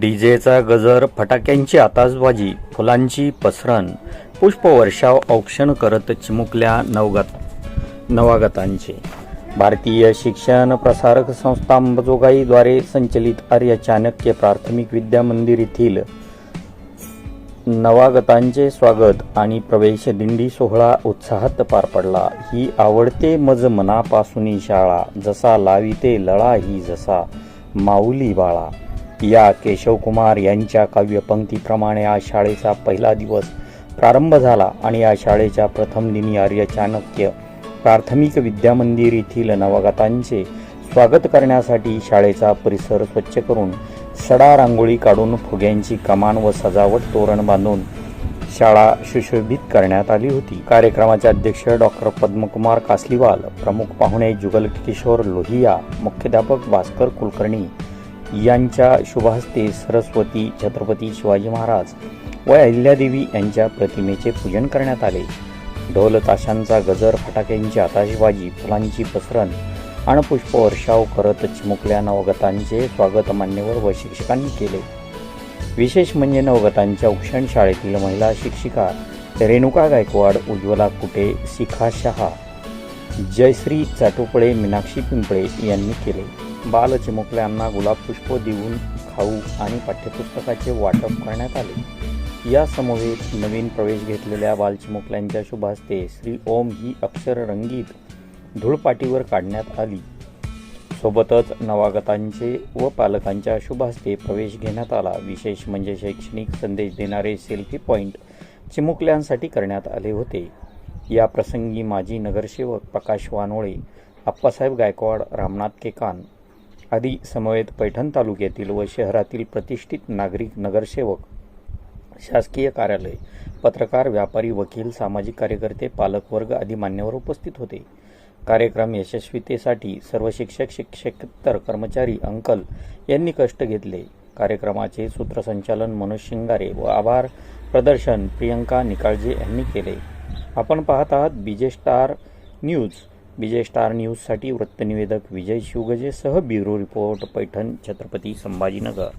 डीजेचा गजर फटाक्यांची आतासबाजी फुलांची पसरण पुष्पवर्षाव औक्षण करत चिमुकल्या नवगत नवागतांचे. भारतीय शिक्षण प्रसारक संस्था अंबजोगाईद्वारे संचलित आर्य चाणक्य प्राथमिक विद्या मंदिर येथील नवागतांचे स्वागत आणि प्रवेश दिंडी सोहळा उत्साहात पार पडला. ही आवडते मज मनापासून शाळा जसा लाविते लळा ही जसा माऊली बाळा. या केशवकुमार यांच्या काव्यपंक्तीप्रमाणे आज शाळेचा पहिला दिवस प्रारंभ झाला आणि या शाळेच्या प्रथम दिनी आर्य चाणक्य प्राथमिक विद्यामंदिर येथील नवागतांचे स्वागत करण्यासाठी शाळेचा परिसर स्वच्छ करून सडा रांगोळी काढून फुग्यांची कमान व सजावट तोरण बांधून शाळा सुशोभित करण्यात आली होती. कार्यक्रमाचे अध्यक्ष डॉक्टर पद्मकुमार कासलीवाल प्रमुख पाहुणे जुगल किशोर लोहिया मुख्याध्यापक भास्कर कुलकर्णी यांच्या शुभहस्ते सरस्वती छत्रपती शिवाजी महाराज व अहिल्यादेवी यांच्या प्रतिमेचे पूजन करण्यात आले. ढोल ताशांचा गजर फटाक्यांची आताशबाजी फुलांची पसरण आणि पुष्पवर्षाव करत चिमुकल्या नवगतांचे स्वागत मान्यवर व शिक्षकांनी केले. विशेष म्हणजे नवगतांच्या उक्षण शाळेतील महिला शिक्षिका रेणुका गायकवाड उज्ज्वला कुटे शिखा शहा जयश्री चाटोपळे मीनाक्षी पिंपळे यांनी केले. बाल चिमुकल्यांना गुलाब पुष्प देऊन खाऊ आणि पाठ्यपुस्तकाचे वाटप करण्यात आले. या समवेत नवीन प्रवेश घेतलेल्या बालचिमुकल्यांच्या शुभास्ते श्री ओम ही अक्षर रंगीत धूळपाटीवर काढण्यात आली. सोबतच नवागतांचे व पालकांच्या शुभास्ते प्रवेश घेण्यात आला. विशेष म्हणजे शैक्षणिक संदेश देणारे सेल्फी पॉईंट चिमुकल्यांसाठी करण्यात आले होते. या प्रसंगी माजी नगरसेवक प्रकाश वानोळे आप्पासाहेब गायकवाड रामनाथ केकान आदी समवेत पैठण तालुक्यातील व शहरातील प्रतिष्ठित नागरिक नगरसेवक शासकीय कार्यालय पत्रकार व्यापारी वकील सामाजिक कार्यकर्ते पालकवर्ग आदी मान्यवर उपस्थित होते. कार्यक्रम यशस्वीतेसाठी सर्व शिक्षक शिक्षकेतर कर्मचारी अंकल यांनी कष्ट घेतले. कार्यक्रमाचे सूत्रसंचालन मनोज शिंगारे व आभार प्रदर्शन प्रियंका निकाळजे यांनी केले. आपण पाहत आहात BJ star news BJ star न्यूजसाठी वृत्तनिवेदक विजय शिवगजेसह ब्युरो रिपोर्ट पैठण छत्रपती संभाजीनगर.